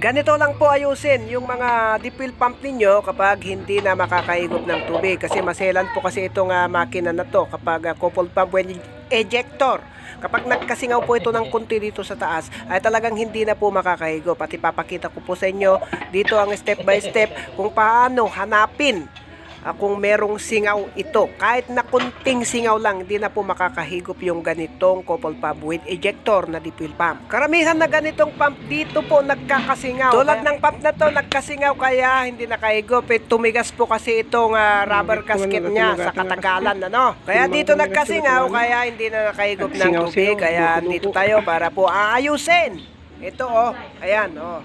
Ganito lang po ayusin yung mga dipil pump ninyo kapag hindi na makakaigop ng tubig kasi maselan po kasi itong ah, makina na to kapag uh, coupled pump when ejector. Kapag nagkasingaw po ito ng kunti dito sa taas ay talagang hindi na po makakahigop at ipapakita ko po sa inyo dito ang step by step kung paano hanapin ah, kung merong singaw ito. Kahit na kunting singaw lang, hindi na po makakahigop yung ganitong couple pump with ejector na dipil pump. Karamihan na ganitong pump dito po nagkakasingaw. Tulad ng pump na to, nagkasingaw kaya hindi nakahigop. Eh, tumigas po kasi itong ah, rubber gasket niya sa katagalan. Ano? Kaya dito nagkasingaw, kaya hindi na nakahigop ng tubig. Kaya dito tayo para po aayusin. Ito oh, ayan oh.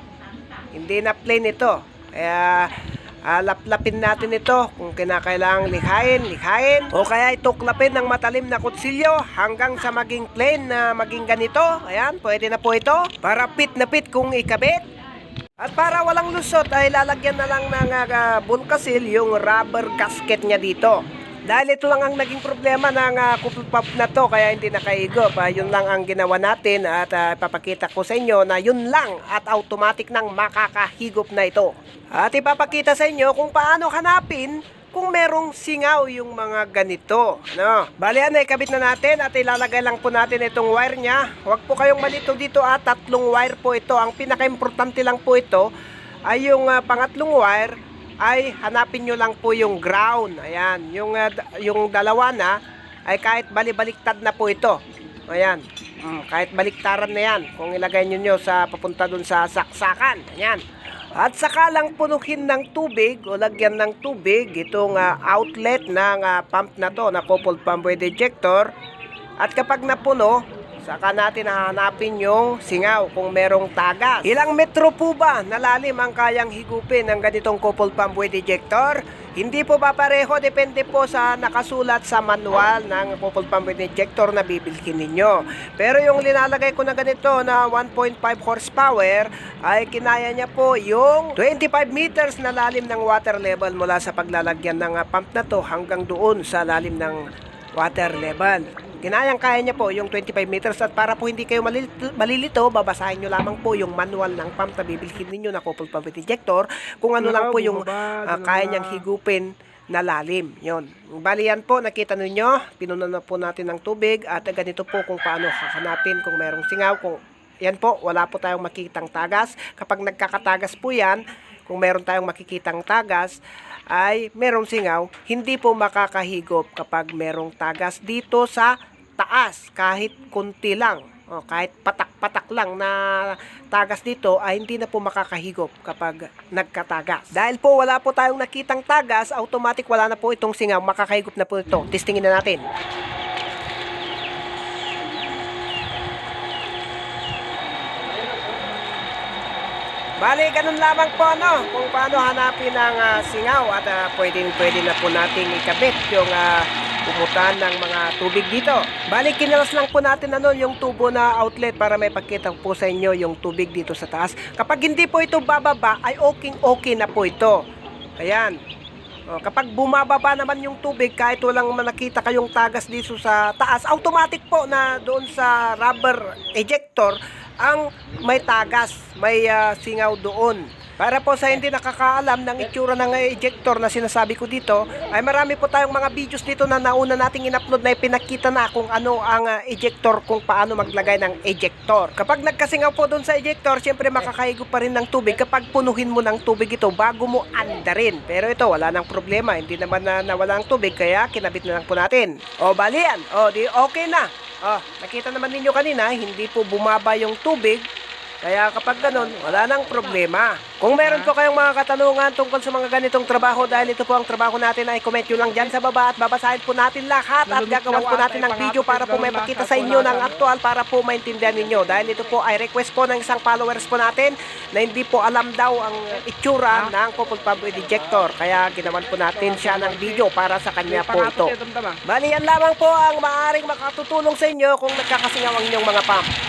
Hindi na plain ito. Kaya Ah, laplapin natin ito kung kinakailangang likhain, likhain. O kaya ituklapin ng matalim na kutsilyo hanggang sa maging plain na maging ganito. Ayan, pwede na po ito. Para pit na pit kung ikabit. At para walang lusot ay lalagyan na lang ng uh, bulkasil yung rubber gasket niya dito. Dahil ito lang ang naging problema ng uh, couple pump na to kaya hindi nakaigop. Uh, yun lang ang ginawa natin at uh, ipapakita ko sa inyo na yun lang at automatic nang makakahigop na ito. At ipapakita sa inyo kung paano hanapin kung merong singaw yung mga ganito. No? Bali yan, ikabit na natin at ilalagay lang po natin itong wire niya. Huwag po kayong malito dito at tatlong wire po ito. Ang pinaka-importante lang po ito ay yung ah, pangatlong wire ay hanapin nyo lang po yung ground. Ayan, yung, d- yung dalawa na ay kahit balibaliktad na po ito. Ayan, mm, kahit baliktaran na yan kung ilagay nyo nyo sa papunta dun sa saksakan. Ayan. At saka lang punukin ng tubig o lagyan ng tubig itong ah, outlet ng ah, pump na to na coupled pump with ejector. At kapag napuno, saka natin hahanapin yung singaw kung merong tagas. Ilang metro po ba na lalim ang kayang higupin ng ganitong coupled pump with ejector? Hindi po ba pareho? Depende po sa nakasulat sa manual ng coupled pump with ejector na bibilhin ninyo. Pero yung linalagay ko na ganito na 1.5 horsepower ay kinaya niya po yung 25 meters na lalim ng water level mula sa paglalagyan ng pump na to hanggang doon sa lalim ng water level. Kinayang kaya niya po yung 25 meters at para po hindi kayo malilito, malilito, babasahin nyo lamang po yung manual ng pump na bibilhin ninyo na coupled pump with ejector kung ano lang po yung ah, kaya niyang higupin na lalim. Yon. Bali yan po, nakita ninyo, pinunan na po natin ng tubig at ganito po kung paano hahanapin kung merong singaw, kung yan po, wala po tayong makikitang tagas. Kapag nagkakatagas po yan, kung meron tayong makikitang tagas, ay merong singaw, hindi po makakahigop kapag merong tagas dito sa taas, kahit kunti lang. O, kahit patak-patak lang na tagas dito ay hindi na po makakahigop kapag nagkatagas. Dahil po wala po tayong nakitang tagas, automatic wala na po itong singaw, makakahigop na po ito. Testingin na natin. Bali, ganun lamang po ano, kung paano hanapin ang ah, singaw at uh, pwedeng pwede na po nating ikabit yung uh, pumutan ng mga tubig dito. Bali, kinalas lang po natin ano, yung tubo na outlet para may pagkita po sa inyo yung tubig dito sa taas. Kapag hindi po ito bababa, ay okay okay na po ito. Ayan. O, kapag bumababa naman yung tubig, kahit walang nakita kayong tagas dito sa taas, automatic po na doon sa rubber ejector, ang may tagas, may ah, singaw doon. Para po sa hindi nakakaalam ng itsura ng ejector na sinasabi ko dito, ay marami po tayong mga videos dito na nauna nating in-upload na ipinakita na kung ano ang ah, ejector, kung paano maglagay ng ejector. Kapag nagkasingaw po doon sa ejector, syempre makakaigo pa rin ng tubig kapag punuhin mo ng tubig ito bago mo andarin. Pero ito, wala nang problema. Hindi naman na nawala ang tubig, kaya kinabit na lang po natin. O, bali yan. O, di okay na. O, nakita naman ninyo kanina, hindi po bumaba yung tubig. Kaya kapag ganun, wala nang problema. Kung meron po kayong mga katanungan tungkol sa mga ganitong trabaho dahil ito po ang trabaho natin ay comment nyo lang dyan sa baba at babasahin po natin lahat at gagawan po natin ng video para po may pakita sa inyo ng aktual para po maintindihan ninyo. Dahil ito po ay request po ng isang followers po natin na hindi po alam daw ang itsura ng coupled pump with ejector. Kaya ginawan po natin siya ng video para sa kanya po ito. Bali yan lamang po ang maaring makatutulong sa inyo kung nagkakasingaw ang inyong mga pump.